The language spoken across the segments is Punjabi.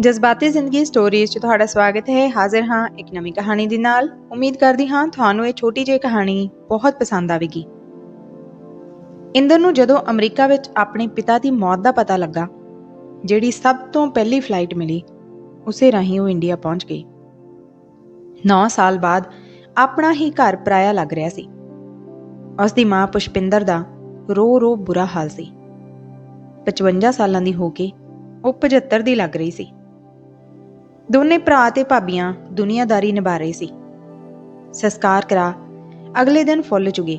ਜਜ਼ਬਾਤੀ ਜ਼ਿੰਦਗੀ ਸਟੋਰੀਜ਼ 'ਚ ਤੁਹਾਡਾ ਸਵਾਗਤ ਹੈ। ਹਾਜ਼ਰ ਹਾਂ ਇੱਕ ਨਵੀਂ ਕਹਾਣੀ ਦੇ ਨਾਲ। ਉਮੀਦ ਕਰਦੀ ਹਾਂ ਤੁਹਾਨੂੰ ਇਹ ਛੋਟੀ ਜਿਹੀ ਕਹਾਣੀ ਬਹੁਤ ਪਸੰਦ ਆਵੇਗੀ। ਇੰਦਰ ਨੂੰ ਜਦੋਂ ਅਮਰੀਕਾ ਵਿੱਚ ਆਪਣੇ ਪਿਤਾ ਦੀ ਮੌਤ ਦਾ ਪਤਾ ਲੱਗਾ, ਜਿਹੜੀ ਸਭ ਤੋਂ ਪਹਿਲੀ ਫਲਾਈਟ ਮਿਲੀ, ਉਸੇ ਰਾਹੀਂ ਉਹ ਇੰਡੀਆ ਪਹੁੰਚ ਗਈ। 9 ਸਾਲ ਬਾਅਦ ਆਪਣਾ ਹੀ ਘਰ ਪਰਾਇਆ ਲੱਗ ਰਿਹਾ ਸੀ। ਉਸ ਦੀ ਮਾਂ ਪੁਸ਼ਪਿੰਦਰ ਦਾ ਰੋ ਰੋ ਬੁਰਾ ਹਾਲ ਸੀ। 55 ਸਾਲਾਂ ਦੀ ਹੋ ਕੇ ਉਹ 75 ਦੀ ਲੱਗ ਰਹੀ ਸੀ। ਦੋਨੇ ਭਰਾ ਤੇ ਭਾਬੀਆਂ ਦੁਨੀਆਦਾਰੀ ਨਿਭਾ ਰਹੇ ਸੀ। ਸੰਸਕਾਰ ਕਰਾ, ਅਗਲੇ ਦਿਨ ਫੁੱਲ ਚੁਗੇ।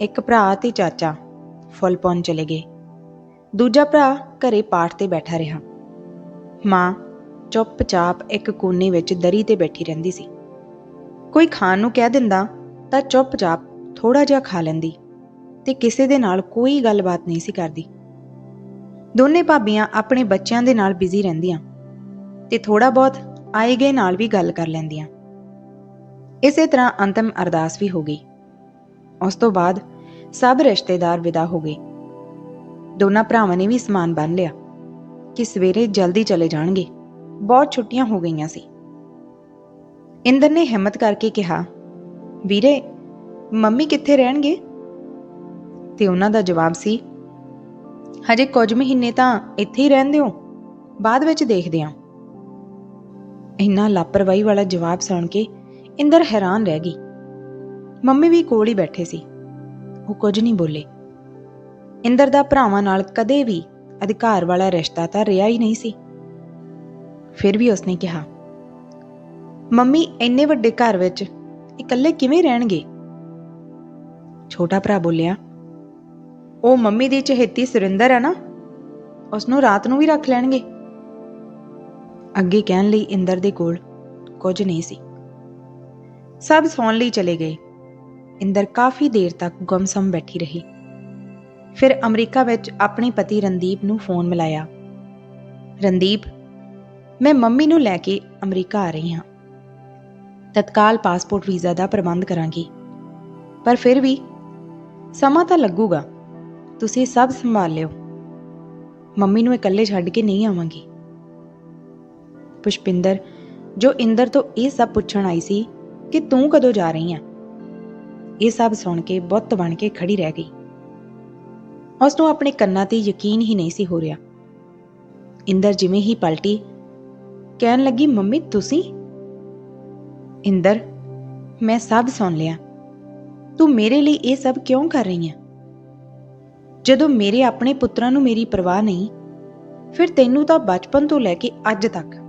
ਇੱਕ ਭਰਾ ਤੇ ਚਾਚਾ, ਫੁੱਲ ਪਾਉਣ ਚਲੇ ਗਏ। ਦੂਜਾ ਭਰਾ ਘਰੇ ਪਾਠ ਤੇ ਬੈਠਾ ਰਿਹਾ। ਮਾਂ ਚੁੱਪਚਾਪ ਇੱਕ ਕੋਨੇ ਵਿੱਚ ਦਰੀ ਤੇ ਬੈਠੀ ਰਹਿੰਦੀ ਸੀ। ਕੋਈ ਖਾਣ ਨੂੰ ਕਹਿ ਦਿੰਦਾ ਤਾਂ ਚੁੱਪਚਾਪ ਥੋੜਾ ਜਿਹਾ ਖਾ ਲੈਂਦੀ ਤੇ ਕਿਸੇ ਦੇ ਨਾਲ ਕੋਈ ਗੱਲਬਾਤ ਨਹੀਂ ਸੀ ਕਰਦੀ। ਦੋਨੇ ਭਾਬੀਆਂ ਆਪਣੇ ਬੱਚਿਆਂ ਦੇ ਨਾਲ ਬਿਜ਼ੀ ਰਹਿੰਦੀਆਂ। ਤੇ ਥੋੜਾ ਬਹੁਤ ਆਏ ਗਏ ਨਾਲ ਵੀ ਗੱਲ ਕਰ ਲੈਂਦੀਆਂ। ਇਸੇ ਤਰ੍ਹਾਂ ਅੰਤਮ ਅਰਦਾਸ ਵੀ ਹੋ ਗਈ। ਉਸ ਤੋਂ ਬਾਅਦ ਸਭ ਰਿਸ਼ਤੇਦਾਰ ਵਿਦਾ ਹੋ ਗਏ। ਦੋਨਾਂ ਭਰਾਵਾਂ ਨੇ ਵੀ ਸਮਾਨ ਬੰਨ ਲਿਆ ਕਿ ਸਵੇਰੇ ਜਲਦੀ ਚਲੇ ਜਾਣਗੇ। ਬਹੁਤ ਛੁੱਟੀਆਂ ਹੋ ਗਈਆਂ ਸੀ। ਇੰਦਰ ਨੇ ਹਿੰਮਤ ਕਰਕੇ ਕਿਹਾ, ਵੀਰੇ, ਮੰਮੀ ਕਿੱਥੇ ਰਹਿਣਗੇ? ਤੇ ਉਹਨਾਂ ਦਾ ਜਵਾਬ ਸੀ, ਹਜੇ ਕੁਝ ਮਹੀਨੇ ਤਾਂ ਇੱਥੇ ਹੀ ਰਹਿੰਦੇ ਹੋ, ਬਾਅਦ ਵਿੱਚ ਦੇਖਦੇ ਹਾਂ। ਇੰਨਾ ਲਾਪਰਵਾਹੀ ਵਾਲਾ ਜਵਾਬ ਸੁਣ ਕੇ ਇੰਦਰ ਹੈਰਾਨ ਰਹਿ ਗਈ। ਮੰਮੀ ਵੀ ਕੋਲ ਹੀ ਬੈਠੇ ਸੀ। ਉਹ ਕੁਝ ਨਹੀਂ ਬੋਲੇ। ਇੰਦਰ ਦਾ ਭਰਾਵਾਂ ਨਾਲ ਕਦੇ ਵੀ ਅਧਿਕਾਰ ਵਾਲਾ ਰਿਸ਼ਤਾ ਤਾਂ ਰਿਹਾ ਹੀ ਨਹੀਂ ਸੀ। ਫਿਰ ਵੀ ਉਸਨੇ ਕਿਹਾ, ਮੰਮੀ, ਇੰਨੇ ਵੱਡੇ ਘਰ ਵਿੱਚ ਇਕੱਲੇ ਕਿਵੇਂ ਰਹਿਣਗੇ? ਛੋਟਾ ਭਰਾ ਬੋਲਿਆ, ਉਹ ਮੰਮੀ ਦੀ ਚਹੇਤੀ ਸੁਰਿੰਦਰ ਹੈ ਨਾ ਉਸ ਨੂੰ ਰਾਤ ਨੂੰ ਵੀ ਰੱਖ ਲੈਣਗੇ। ਅੱਗੇ ਕਹਿਣ ਲਈ ਇੰਦਰ ਦੇ ਕੋਲ ਕੁਝ ਨਹੀਂ ਸੀ। ਸਭ ਸੌਣ ਲਈ ਚਲੇ ਗਏ। ਇੰਦਰ ਕਾਫੀ ਦੇਰ ਤੱਕ ਗੁੰਮਸਮ ਬੈਠੀ ਰਹੀ। ਫਿਰ ਅਮਰੀਕਾ ਵਿੱਚ ਆਪਣੇ ਪਤੀ ਰਣਦੀਪ ਨੂੰ ਫੋਨ ਮਿਲਾਇਆ। ਰਣਦੀਪ, ਮੈਂ ਮੰਮੀ ਨੂੰ ਲੈ ਕੇ ਅਮਰੀਕਾ ਆ ਰਹੀ ਹਾਂ। ਤਤਕਾਲ ਪਾਸਪੋਰਟ ਵੀਜ਼ਾ ਦਾ ਪ੍ਰਬੰਧ ਕਰਾਂਗੀ। ਪਰ ਫਿਰ ਵੀ ਸਮਾਂ ਤਾਂ ਲੱਗੂਗਾ। ਤੁਸੀਂ ਸਭ ਸੰਭਾਲ ਲਿਓ। ਮੰਮੀ ਨੂੰ ਇਕੱਲੇ ਛੱਡ ਕੇ ਨਹੀਂ ਆਵਾਂਗੀ। ਪੁਸ਼ਪਿੰਦਰ, ਜੋ ਇੰਦਰ ਤੋਂ ਇਹ ਸਭ ਪੁੱਛਣ ਆਈ ਸੀ ਕਿ ਤੂੰ ਕਦੋਂ ਜਾ ਰਹੀ ਆ? ਇਹ ਸਭ ਸੁਣ ਕੇ ਬੁੱਤ ਬਣ ਕੇ ਖੜੀ ਰਹਿ ਗਈ। ਉਸ ਨੂੰ ਆਪਣੇ ਕੰਨਾਂ ਤੇ ਯਕੀਨ ਹੀ ਨਹੀਂ ਸੀ ਹੋ ਰਿਹਾ। ਇੰਦਰ ਜਿਵੇਂ ਹੀ ਪਲਟੀ, ਕਹਿਣ ਲੱਗੀ, ਮੰਮੀ, ਤੁਸੀਂ? ਇੰਦਰ, ਮੈਂ ਸਭ ਸੁਣ ਲਿਆ। ਤੂੰ ਮੇਰੇ ਲਈ ਇਹ ਸਭ ਕਿਉਂ ਕਰ ਰਹੀ ਹੈ ਜਦੋਂ ਮੇਰੇ ਆਪਣੇ ਪੁੱਤਰਾਂ ਨੂੰ ਮੇਰੀ ਪਰਵਾਹ ਨਹੀਂ, ਫਿਰ ਤੈਨੂੰ ਤਾਂ ਬਚਪਨ ਤੋਂ ਲੈ ਕੇ ਅੱਜ ਤੱਕ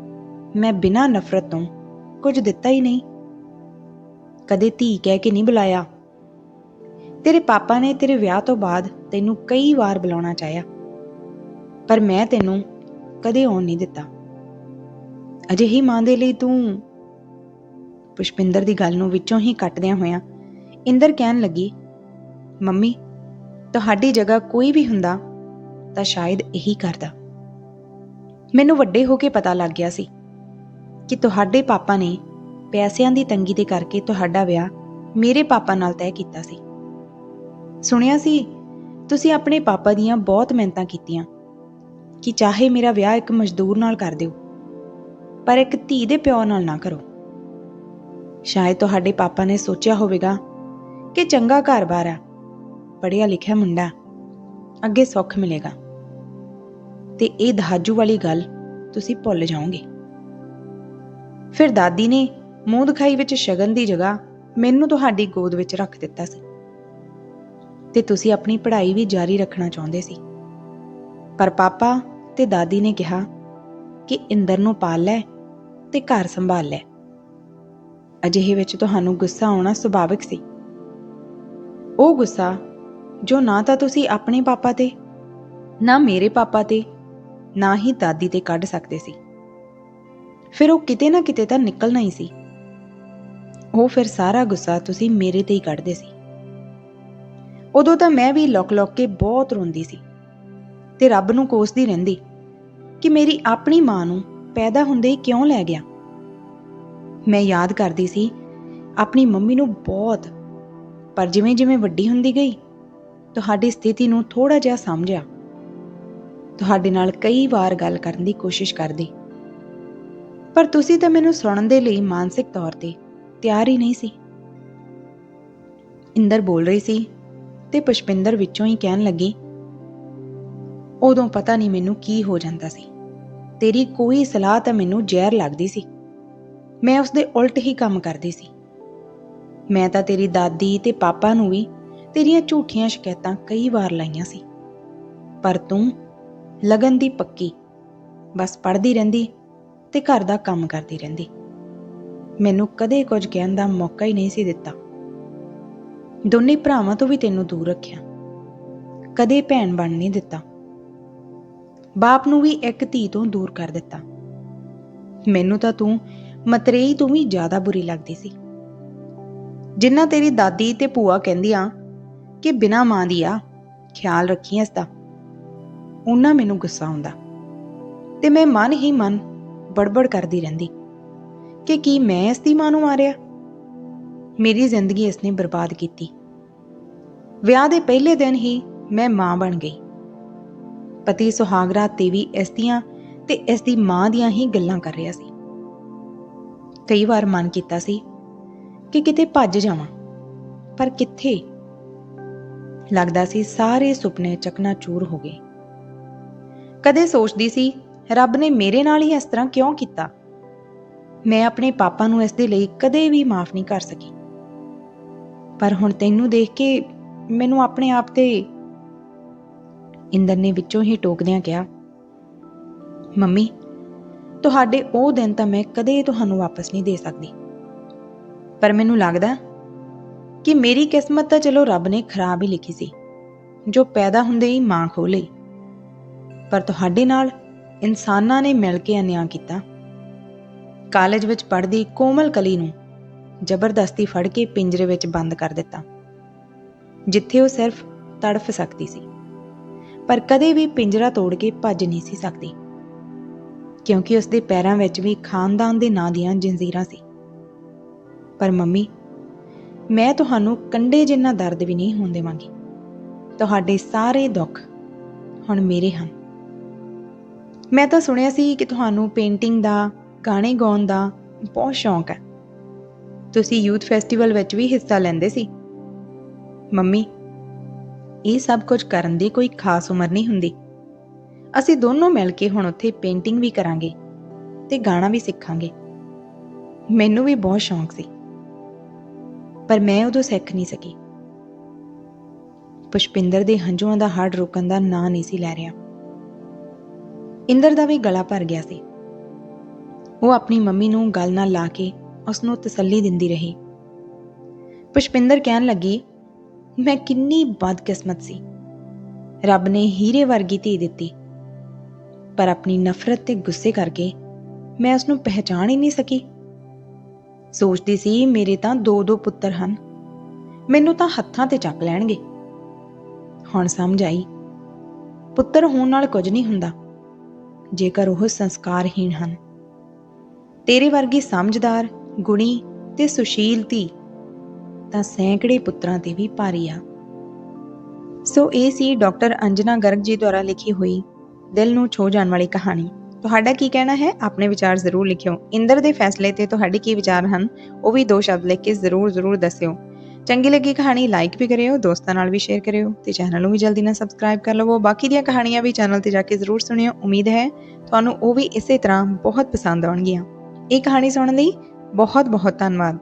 ਮੈਂ ਬਿਨਾਂ ਨਫ਼ਰਤ ਤੋਂ ਕੁਝ ਦਿੱਤਾ ਹੀ ਨਹੀਂ। ਕਦੇ ਧੀ ਕਹਿ ਕੇ ਨਹੀਂ ਬੁਲਾਇਆ। ਤੇਰੇ ਪਾਪਾ ਨੇ ਤੇਰੇ ਵਿਆਹ ਤੋਂ ਬਾਅਦ ਤੈਨੂੰ ਕਈ ਵਾਰ ਬੁਲਾਉਣਾ ਚਾਹਿਆ, ਪਰ ਮੈਂ ਤੈਨੂੰ ਕਦੇ ਆਉਣ ਨਹੀਂ ਦਿੱਤਾ। ਅਜਿਹੀ ਮਾਂ ਦੇ ਲਈ ਤੂੰ ਪੁਸ਼ਪਿੰਦਰ ਦੀ ਗੱਲ ਨੂੰ ਵਿੱਚੋਂ ਹੀ ਕੱਟਦਿਆਂ ਹੋਇਆਂ ਇੰਦਰ ਕਹਿਣ ਲੱਗੀ, ਮੰਮੀ, ਤੁਹਾਡੀ ਜਗ੍ਹਾ ਕੋਈ ਵੀ ਹੁੰਦਾ ਤਾਂ ਸ਼ਾਇਦ ਇਹੀ ਕਰਦਾ। ਮੈਨੂੰ ਵੱਡੇ ਹੋ ਕੇ ਪਤਾ ਲੱਗ ਗਿਆ ਸੀ ਕਿ ਤੁਹਾਡੇ ਪਾਪਾ ਨੇ ਪੈਸਿਆਂ ਦੀ ਤੰਗੀ ਦੇ ਕਰਕੇ ਤੁਹਾਡਾ ਵਿਆਹ ਮੇਰੇ ਪਾਪਾ ਨਾਲ ਤੈਅ ਕੀਤਾ ਸੀ। ਸੁਣਿਆ ਸੀ, ਤੁਸੀਂ ਆਪਣੇ ਪਾਪਾ ਦੀਆਂ ਬਹੁਤ ਮਿਹਨਤਾਂ ਕੀਤੀਆਂ, ਕਿ ਚਾਹੇ ਮੇਰਾ ਵਿਆਹ ਇੱਕ ਮਜ਼ਦੂਰ ਨਾਲ ਕਰ ਦਿਓ, ਪਰ ਇੱਕ ਧੀ ਦੇ ਪਿਓ ਨਾਲ ਨਾ ਕਰੋ। ਸ਼ਾਇਦ ਤੁਹਾਡੇ ਪਾਪਾ ਨੇ ਸੋਚਿਆ ਹੋਵੇਗਾ ਕਿ ਚੰਗਾ ਘਰ-ਬਾਰ ਆ ਪੜਿਆ ਲਿਖਿਆ ਮੁੰਡਾ, ਅੱਗੇ ਸੁੱਖ ਮਿਲੇਗਾ। ਤੇ ਇਹ ਦਹਾਜੂ ਵਾਲੀ ਗੱਲ ਤੁਸੀਂ ਭੁੱਲ ਜਾਓਗੇ। ਫਿਰ ਦਾਦੀ ਨੇ ਮੂੰਹ ਦਿਖਾਈ ਵਿੱਚ ਸ਼ਗਨ ਦੀ ਜਗ੍ਹਾ ਮੈਨੂੰ ਤੁਹਾਡੀ ਗੋਦ ਵਿੱਚ ਰੱਖ ਦਿੱਤਾ ਸੀ। ਤੇ ਤੁਸੀਂ ਆਪਣੀ ਪੜ੍ਹਾਈ ਵੀ ਜਾਰੀ ਰੱਖਣਾ ਚਾਹੁੰਦੇ ਸੀ। ਪਰ ਪਾਪਾ ਤੇ ਦਾਦੀ ਨੇ ਕਿਹਾ ਕਿ ਇੰਦਰ ਨੂੰ ਪਾਲ ਲੈ ਤੇ ਘਰ ਸੰਭਾਲ ਲੈ। ਅਜਿਹੇ ਵਿੱਚ ਤੁਹਾਨੂੰ ਗੁੱਸਾ ਆਉਣਾ ਸੁਭਾਵਿਕ ਸੀ। ਉਹ ਗੁੱਸਾ ਜੋ ਨਾ ਤਾਂ ਤੁਸੀਂ ਆਪਣੇ ਪਾਪਾ ਤੇ, ਨਾ ਮੇਰੇ ਪਾਪਾ ਤੇ, ਨਾ ਹੀ ਦਾਦੀ ਤੇ ਕੱਢ ਸਕਦੇ ਸੀ। ਫਿਰ ਉਹ ਕਿਤੇ ਨਾ ਕਿਤੇ ਤਾਂ ਨਿਕਲਣਾ ਹੀ ਸੀ। ਉਹ ਫਿਰ ਸਾਰਾ ਗੁੱਸਾ ਤੁਸੀਂ ਮੇਰੇ ਤੇ ਹੀ ਕੱਢਦੇ ਸੀ। ਉਦੋਂ ਤਾਂ ਮੈਂ ਵੀ ਲੋਕ-ਲੋਕ ਕੇ ਬਹੁਤ ਰੋਂਦੀ ਸੀ ਤੇ ਰੱਬ ਨੂੰ ਕੋਸਦੀ ਰਹਿੰਦੀ ਕਿ ਮੇਰੀ ਆਪਣੀ ਮਾਂ ਨੂੰ ਪੈਦਾ ਹੁੰਦੇ ਹੀ ਕਿਉਂ ਲੈ ਗਿਆ। ਮੈਂ ਯਾਦ ਕਰਦੀ ਸੀ ਆਪਣੀ ਮੰਮੀ ਨੂੰ ਬਹੁਤ, ਪਰ ਜਿਵੇਂ-ਜਿਵੇਂ ਵੱਡੀ ਹੁੰਦੀ ਗਈ, ਤੁਹਾਡੀ ਸਥਿਤੀ ਨੂੰ ਥੋੜਾ ਜਿਹਾ ਸਮਝਿਆ। ਤੁਹਾਡੇ ਨਾਲ ਕਈ ਵਾਰ ਗੱਲ ਕਰਨ ਦੀ ਕੋਸ਼ਿਸ਼ ਕਰਦੀ। ਪਰ ਤੁਸੀਂ ਤਾਂ ਮੈਨੂੰ ਸੁਣਨ ਦੇ ਲਈ ਮਾਨਸਿਕ ਤੌਰ ਤੇ ਤਿਆਰ ਹੀ ਨਹੀਂ ਸੀ। ਇੰਦਰ ਬੋਲ ਰਹੀ ਸੀ ਤੇ ਪੁਸ਼ਪਿੰਦਰ ਵਿੱਚੋਂ ਹੀ ਕਹਿਣ ਲੱਗੀ, ਉਦੋਂ ਪਤਾ ਨਹੀਂ ਮੈਨੂੰ ਕੀ ਹੋ ਜਾਂਦਾ ਸੀ। ਤੇਰੀ ਕੋਈ ਸਲਾਹ ਤਾਂ ਮੈਨੂੰ ਜ਼ਹਿਰ ਲੱਗਦੀ ਸੀ। ਮੈਂ ਉਸ ਦੇ ਉਲਟ ਹੀ ਕੰਮ ਕਰਦੀ ਸੀ। ਮੈਂ ਤਾਂ ਤੇਰੀ ਦਾਦੀ ਤੇ ਪਾਪਾ ਨੂੰ ਵੀ ਤੇਰੀਆਂ ਝੂਠੀਆਂ ਸ਼ਿਕਾਇਤਾਂ ਕਈ ਵਾਰ ਲਾਈਆਂ ਸੀ। ਪਰ ਤੂੰ ਲਗਨ ਦੀ ਪੱਕੀ, ਬਸ ਪੜ੍ਹਦੀ ਰਹਿੰਦੀ ਤੇ ਘਰ ਦਾ ਕੰਮ ਕਰਦੀ ਰਹਿੰਦੀ। ਮੈਨੂੰ ਕਦੇ ਕੁਝ ਕਹਿਣ ਦਾ ਮੌਕਾ ਹੀ ਨਹੀਂ ਸੀ ਦਿੱਤਾ। ਦੋਨੇ ਭਰਾਵਾਂ ਤੋਂ ਵੀ ਤੈਨੂੰ ਦੂਰ ਰੱਖਿਆ। ਕਦੇ ਭੈਣ ਬਣ ਨਹੀਂ ਦਿੱਤਾ। ਬਾਪ ਨੂੰ ਵੀ ਇੱਕ ਧੀ ਤੋਂ ਦੂਰ ਕਰ ਦਿੱਤਾ। ਮੈਨੂੰ ਤਾਂ ਤੂੰ, ਮਤਰੇਈ ਤੋਂ ਵੀ ਜ਼ਿਆਦਾ ਬੁਰੀ ਲੱਗਦੀ ਸੀ। ਜਿੰਨਾ ਤੇਰੀ ਦਾਦੀ ਤੇ ਭੂਆ ਕਹਿੰਦੀਆਂ ਕਿ ਬਿਨਾ ਮਾਂ ਦੀ ਆ, ਖਿਆਲ ਰੱਖੀ ਇਸ ਦਾ। ਉਹਨਾਂ ਮੈਨੂੰ ਗੁੱਸਾ ਆਉਂਦਾ। ਤੇ ਮੈਂ ਮਨ ਹੀ ਮਨ ਬੜਬੜ ਕਰਦੀ ਰਹਿੰਦੀ। ਕਿ ਕੀ ਮੈਂ ਇਸ ਦੀ ਮਾਂ ਨੂੰ ਮਾਰਿਆ? ਮੇਰੀ ਜ਼ਿੰਦਗੀ ਇਸ ਨੇ ਬਰਬਾਦ ਕੀਤੀ। ਵਿਆਹ ਦੇ ਪਹਿਲੇ ਦਿਨ ਹੀ ਮੈਂ ਮਾਂ ਬਣ ਗਈ। ਪਤੀ ਸੁਹਾਗਰਾਤ ਤੇ ਵੀ ਇਸ ਦੀਆਂ ਤੇ ਇਸ ਦੀ ਮਾਂ ਦੀਆਂ ਹੀ ਗੱਲਾਂ ਕਰ ਰਿਹਾ ਸੀ। ਕਈ ਵਾਰ ਮਨ ਕੀਤਾ ਸੀ ਕਿ ਕਿਤੇ ਭੱਜ ਜਾਵਾਂ, ਪਰ ਕਿੱਥੇ? ਲੱਗਦਾ ਸੀ ਸਾਰੇ ਸੁਪਨੇ ਚਕਨਾਚੂਰ ਹੋ ਗਏ। ਕਦੇ ਸੋਚਦੀ ਸੀ ਰੱਬ ਨੇ ਮੇਰੇ ਨਾਲ ਹੀ ਇਸ ਤਰ੍ਹਾਂ ਕਿਉਂ ਕੀਤਾ? ਮੈਂ ਆਪਣੇ ਪਾਪਾ ਨੂੰ ਇਸ ਦੇ ਲਈ ਕਦੇ ਵੀ ਮਾਫ ਨਹੀਂ ਕਰ ਸਕੀ। ਪਰ ਹੁਣ ਤੈਨੂੰ ਦੇਖ ਕੇ ਮੈਨੂੰ ਆਪਣੇ ਆਪ ਤੇ ਇੰਦਰ ਨੇ ਵਿੱਚੋਂ ਹੀ ਟੋਕਦਿਆਂ ਕਿਹਾ, ਮੰਮੀ, ਤੁਹਾਡੇ ਉਹ ਦਿਨ ਤਾਂ ਮੈਂ ਕਦੇ ਤੁਹਾਨੂੰ ਵਾਪਸ ਨਹੀਂ ਦੇ ਸਕਦੀ। ਪਰ ਮੈਨੂੰ ਲੱਗਦਾ ਕਿ ਮੇਰੀ ਕਿਸਮਤ ਤਾਂ ਚਲੋ ਰੱਬ ਨੇ ਖਰਾਬ ਹੀ ਲਿਖੀ ਸੀ, ਜੋ ਪੈਦਾ ਹੁੰਦੇ ਹੀ ਮਾਂ ਖੋ ਲਈ। ਪਰ ਤੁਹਾਡੇ ਨਾਲ ਇਨਸਾਨਾਂ ਨੇ ਮਿਲ ਕੇ ਅਨਿਆਂ ਕੀਤਾ। ਕਾਲਜ ਵਿੱਚ ਪੜ੍ਹਦੀ ਕੋਮਲ ਕਲੀ ਨੂੰ ਜ਼ਬਰਦਸਤੀ ਫੜ ਕੇ ਪਿੰਜਰੇ ਵਿੱਚ ਬੰਦ ਕਰ ਦਿੱਤਾ, ਜਿੱਥੇ ਉਹ ਸਿਰਫ ਤੜਫ ਸਕਦੀ ਸੀ। ਪਰ ਕਦੇ ਵੀ ਪਿੰਜਰਾ ਤੋੜ ਕੇ ਭੱਜ ਨਹੀਂ ਸੀ ਸਕਦੀ, ਕਿਉਂਕਿ ਉਸ ਦੇ ਪੈਰਾਂ ਵਿੱਚ ਵੀ ਖਾਨਦਾਨ ਦੇ ਨਾਂ ਦੀਆਂ ਜੰਜ਼ੀਰਾਂ ਸੀ। ਪਰ ਮੰਮੀ, ਮੈਂ ਤੁਹਾਨੂੰ ਕੰਡੇ ਜਿੰਨਾ ਦਰਦ ਵੀ ਨਹੀਂ ਹੋਣ ਦੇਵਾਂਗੀ। ਤੁਹਾਡੇ ਸਾਰੇ ਦੁੱਖ ਹੁਣ ਮੇਰੇ ਹਨ। ਮੈਂ ਤਾਂ ਸੁਣਿਆ ਸੀ ਕਿ ਤੁਹਾਨੂੰ ਪੇਂਟਿੰਗ ਦਾ, ਗਾਣੇ ਗਾਉਣ ਦਾ ਬਹੁਤ ਸ਼ੌਂਕ ਹੈ। ਤੁਸੀਂ ਯੂਥ ਫੈਸਟੀਵਲ ਵਿੱਚ ਵੀ ਹਿੱਸਾ ਲੈਂਦੇ ਸੀ। ਮੰਮੀ, ਇਹ ਸਭ ਕੁਝ ਕਰਨ ਦੀ ਕੋਈ ਖਾਸ ਉਮਰ ਨਹੀਂ ਹੁੰਦੀ। ਅਸੀਂ ਦੋਨੋਂ ਮਿਲ ਕੇ ਹੁਣ ਉੱਥੇ ਪੇਂਟਿੰਗ ਵੀ ਕਰਾਂਗੇ ਤੇ ਗਾਣਾ ਵੀ ਸਿੱਖਾਂਗੇ। ਮੈਨੂੰ ਵੀ ਬਹੁਤ ਸ਼ੌਂਕ ਸੀ। ਪਰ ਮੈਂ ਉਦੋਂ ਸਿੱਖ ਨਹੀਂ ਸਕੀ। ਪੁਸ਼ਪਿੰਦਰ ਦੇ ਹੰਝੂਆਂ ਦਾ ਹੜ ਰੋਕਣ ਦਾ ਨਾਂ ਨਹੀਂ ਸੀ ਲੈ ਰਿਹਾ। ਇੰਦਰ ਦਾ ਵੀ ਗਲਾ ਭਰ ਗਿਆ ਸੀ। ਉਹ ਆਪਣੀ ਮੰਮੀ ਨੂੰ ਗੱਲ ਨਾਲ ਲਾ ਕੇ ਉਸ ਨੂੰ ਤਸੱਲੀ ਦਿੰਦੀ ਰਹੀ। ਪੁਸ਼ਪਿੰਦਰ ਕਹਿਣ ਲੱਗੀ, ਮੈਂ ਕਿੰਨੀ ਬਦਕਿਸਮਤ ਸੀ। ਰੱਬ ਨੇ ਹੀਰੇ ਵਰਗੀ ਧੀ ਦਿੱਤੀ। ਪਰ ਆਪਣੀ ਨਫ਼ਰਤ ਤੇ ਗੁੱਸੇ ਕਰਕੇ ਮੈਂ ਉਸ ਨੂੰ ਪਹਿਚਾਣ ਹੀ ਨਹੀਂ ਸਕੀ। ਸੋਚਦੀ ਸੀ, ਮੇਰੇ ਤਾਂ ਦੋ ਦੋ ਪੁੱਤਰ ਹਨ। ਮੈਨੂੰ ਤਾਂ ਹੱਥਾਂ ਤੇ ਚੱਕ ਲੈਣਗੇ। ਹੁਣ ਸਮਝ ਆਈ, ਪੁੱਤਰ ਹੋਣ ਨਾਲ ਕੁਝ ਨਹੀਂ ਹੁੰਦਾ। ਜੇਕਰ ਉਹ ਸੰਸਕਾਰਹੀਣ ਹਨ। ਤੇਰੇ ਵਰਗੀ ਸਮਝਦਾਰ, ਗੁਣੀ ਤੇ ਸੁਸ਼ੀਲ ਧੀ ਤਾਂ ਸੈਂਕੜੇ ਪੁੱਤਰਾਂ ਤੇ ਵੀ ਭਾਰੀ ਆ। ਸੋ ਇਹ ਸੀ ਡਾਕਟਰ ਅੰਜਨਾ ਗਰਗ ਜੀ ਦੁਆਰਾ ਲਿਖੀ ਹੋਈ ਦਿਲ ਨੂੰ ਛੋ ਜਾਣ ਵਾਲੀ ਕਹਾਣੀ। ਤੁਹਾਡਾ ਕੀ ਕਹਿਣਾ ਹੈ? ਆਪਣੇ ਵਿਚਾਰ ਜ਼ਰੂਰ ਲਿਖਿਓ। ਇੰਦਰ ਦੇ ਫੈਸਲੇ ਤੇ ਤੁਹਾਡੇ ਕੀ ਵਿਚਾਰ ਹਨ? ਉਹ ਵੀ ਦੋ ਸ਼ਬਦ ਲਿਖ ਕੇ ਜ਼ਰੂਰ ਜ਼ਰੂਰ ਦੱਸਿਓ। ਚੰਗੀ ਲੱਗੀ ਕਹਾਣੀ ਲਾਈਕ ਵੀ ਕਰਿਓ, ਦੋਸਤਾਂ ਨਾਲ ਵੀ ਸ਼ੇਅਰ ਕਰਿਓ ਤੇ ਚੈਨਲ ਨੂੰ ਵੀ ਜਲਦੀ ਨਾਲ ਸਬਸਕ੍ਰਾਈਬ ਕਰ ਲਵੋ। ਬਾਕੀ ਦੀਆਂ ਕਹਾਣੀਆਂ ਵੀ ਚੈਨਲ ਤੇ ਜਾ ਕੇ ਜ਼ਰੂਰ ਸੁਣਿਓ। ਉਮੀਦ ਹੈ ਤੁਹਾਨੂੰ ਉਹ ਵੀ ਇਸੇ ਤਰ੍ਹਾਂ ਬਹੁਤ ਪਸੰਦ ਆਉਣਗੀਆਂ। ਇਹ ਕਹਾਣੀ ਸੁਣਨ ਲਈ ਬਹੁਤ ਬਹੁਤ ਧੰਨਵਾਦ।